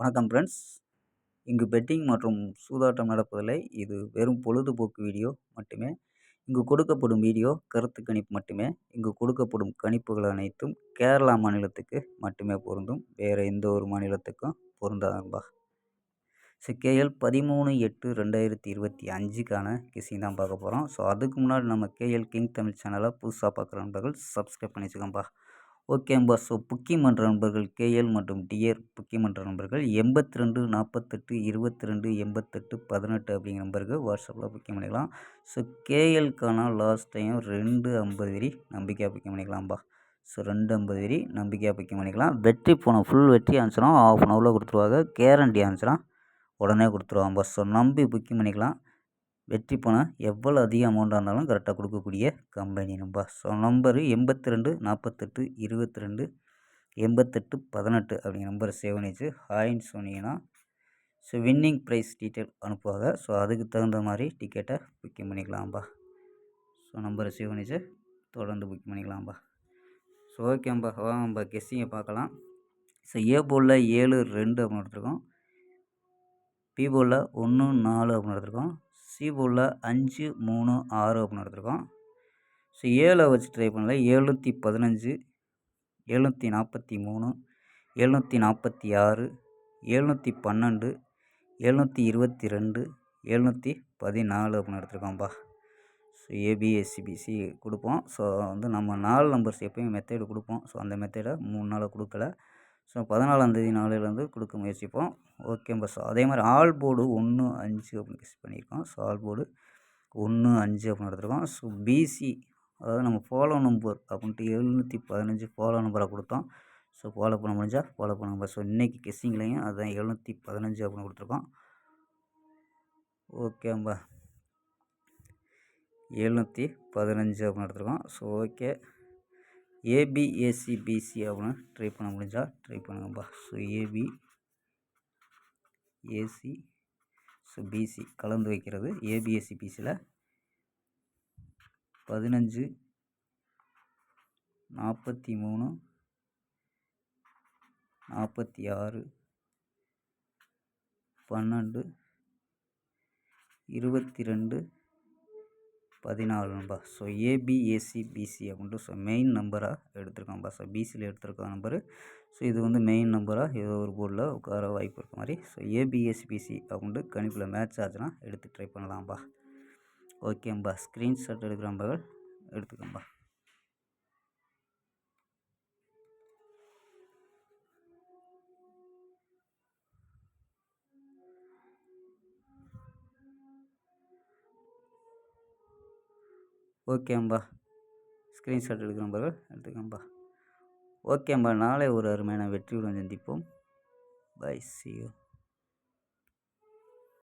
வணக்கம் ஃப்ரெண்ட்ஸ் இங்கு பெட்டிங் மற்றும் சூதாட்டம் நடப்பதில்லை. இது வெறும் பொழுதுபோக்கு வீடியோ மட்டுமே. இங்கு கொடுக்கப்படும் வீடியோ கருத்து கணிப்பு மட்டுமே. இங்கு கொடுக்கப்படும் கணிப்புகள் அனைத்தும் கேரளா மாநிலத்துக்கு மட்டுமே பொருந்தும். வேறு எந்த ஒரு மாநிலத்துக்கும் பொருந்தாதும்பா ஸோ கேஎல் பதிமூணு எட்டு ரெண்டாயிரத்தி இருபத்தி அஞ்சுக்கான கிசிங் தான் பார்க்க போகிறோம் ஸோ அதுக்கு முன்னாடி நம்ம கேஎல் கிங் தமிழ் சேனலை புதுசாக பார்க்குற நண்பர்கள் சப்ஸ்கிரைப் பண்ணி வச்சுக்கோம்பா ஓகேம்பா ஸோ புக்கிங் பண்ணுற நண்பர்கள் கேஎல் மற்றும் டிஎர் புக்கிங் பண்ணுற நண்பர்கள் எண்பத்தி ரெண்டு நாற்பத்தெட்டு இருபத்தி ரெண்டு எண்பத்தெட்டு பதினெட்டு அப்படிங்கிற நம்பருக்கு வாட்ஸ்அப்பில் புக்கிங் பண்ணிக்கலாம். ஸோ கேஎல்க்கான லாஸ்ட் டைம் ரெண்டு ஐம்பது வரி நம்பிக்கையாக புக்கிங் பண்ணிக்கலாம்ப்பா ஸோ ரெண்டு ஐம்பது வரி நம்பிக்கையாக புக்கிங் பண்ணிக்கலாம். வெற்றி போன ஃபுல் வெற்றி ஆன்சரும் ஆஃப் அன் ஹவரில் கொடுத்துருவாங்க. கேரண்டி ஆன்சரும் உடனே கொடுத்துருவாங்க ஸோ நம்பி புக்கிங் பண்ணிக்கலாம். வெற்றி பணம் எவ்வளோ அதிக அமௌண்ட்டாக இருந்தாலும் கரெக்டாக கொடுக்கக்கூடிய கம்பெனி நம்ப ஸோ நம்பரு எண்பத்தி ரெண்டு நாற்பத்தெட்டு இருபத்தி ரெண்டு எண்பத்தெட்டு பதினெட்டு அப்படிங்கிற நம்பரை சேவ் பண்ணிச்சு ஹாய்ன்னு சொன்னீங்கன்னா ஸோ வின்னிங் ப்ரைஸ் டீட்டெயில் அனுப்புவாங்க. ஸோ அதுக்கு தகுந்த மாதிரி டிக்கெட்டை புக்கிங் பண்ணிக்கலாம்ப்பா ஸோ நம்பரை சேவ் பண்ணிச்சு தொடர்ந்து புக்கிங் பண்ணிக்கலாம்ப்பா ஸோ ஓகேம்பா வாங்கம்பா கெஸ்ஸிங்கை பார்க்கலாம். ஸோ ஏ போலில் ஏழு ரெண்டு அப்படின்னு எடுத்துருக்கோம். பி போலில் ஒன்று நாலு அப்படின்னு எடுத்துருக்கோம். சி அஞ்சு மூணு ஆறு அப்படின்னு எடுத்துருக்கோம். ஸோ ஏழை வச்சு ட்ரை பண்ணல. எழுநூற்றி பதினஞ்சு எழுநூற்றி நாற்பத்தி மூணு எழுநூற்றி நாற்பத்தி ஆறு எழுநூற்றி பன்னெண்டு எழுநூற்றி இருபத்தி ரெண்டு எழுநூற்றி பதினாலு அப்படின்னு எடுத்துருக்கோம்ப்பா ஸோ ஏபிஎஸ்சிபிசி கொடுப்போம். ஸோ வந்து நம்ம நாலு நம்பர்ஸ் எப்பயும் மெத்தேடு கொடுப்போம். ஸோ அந்த மெத்தேடை மூணு நாளாக கொடுக்கல. ஸோ பதினாலாந்தேதி நாளையிலேருந்து கொடுக்க முயற்சிப்போம். ஓகே பஸ் அதே மாதிரி ஆல் போர்டு ஒன்று அஞ்சு அப்படின்னு ஃபிக்ஸ் பண்ணியிருக்கோம். ஸோ ஆல் போர்டு ஒன்று அஞ்சு அப்படின்னு எடுத்துருக்கோம். ஸோ பிசி அதாவது நம்ம ஃபாலோ நம்பர் அப்படின்ட்டு எழுநூற்றி பதினஞ்சு ஃபாலோ நம்பராக கொடுத்தோம். ஸோ ஃபாலோ பண்ண முடிஞ்சால் ஃபாலோ பண்ணுங்க ஸோ இன்றைக்கி கெஸ்ஸிங்லேயும் அதுதான் எழுநூற்றி பதினஞ்சு அப்படின்னு கொடுத்துருக்கோம். ஓகேம்பா எழுநூற்றி பதினஞ்சு அப்படின்னு எடுத்துருக்கோம். So okay. ஏபிஎஸ்சி பிசி அப்படின்னு ட்ரை பண்ண முடிஞ்சால் ட்ரை பண்ணுங்கப்பா so AB AC so BC கலந்து வைக்கிறது. ஏபிஎஸ்சி பிசியில் பதினஞ்சு நாற்பத்தி மூணு நாற்பத்தி ஆறு பன்னெண்டு இருபத்தி ரெண்டு பதினாலு நம்பர் ஸோ ஏபிஎஸ்சி பிசி அப்படின்ட்டு ஸோ மெயின் நம்பராக எடுத்திருக்காங்கப்பா ஸோ பிசியில் எடுத்திருக்க நம்பரு ஸோ இது வந்து மெயின் நம்பராக ஏதோ ஒரு போர்டில் உட்கார வாய்ப்பு இருக்க மாதிரி. ஸோ ஏபிஎஸ்சி பிசி அப்படின்ட்டு கணிப்பில் மேட்ச் ஆச்சுன்னா எடுத்து ட்ரை பண்ணலாம்ப்பா ஓகேம்பா ஸ்க்ரீன்ஷாட் எடுக்கிற நம்பர்கள் எடுத்துக்கோம்பா ஓகேம்பா ஸ்க்ரீன்ஷாட் எடுக்கிற நம்பர்கள் எடுத்துக்கோம்பா ஓகேம்பா நாளை ஒரு அருமையான வெற்றியுடன் சந்திப்போம். By C you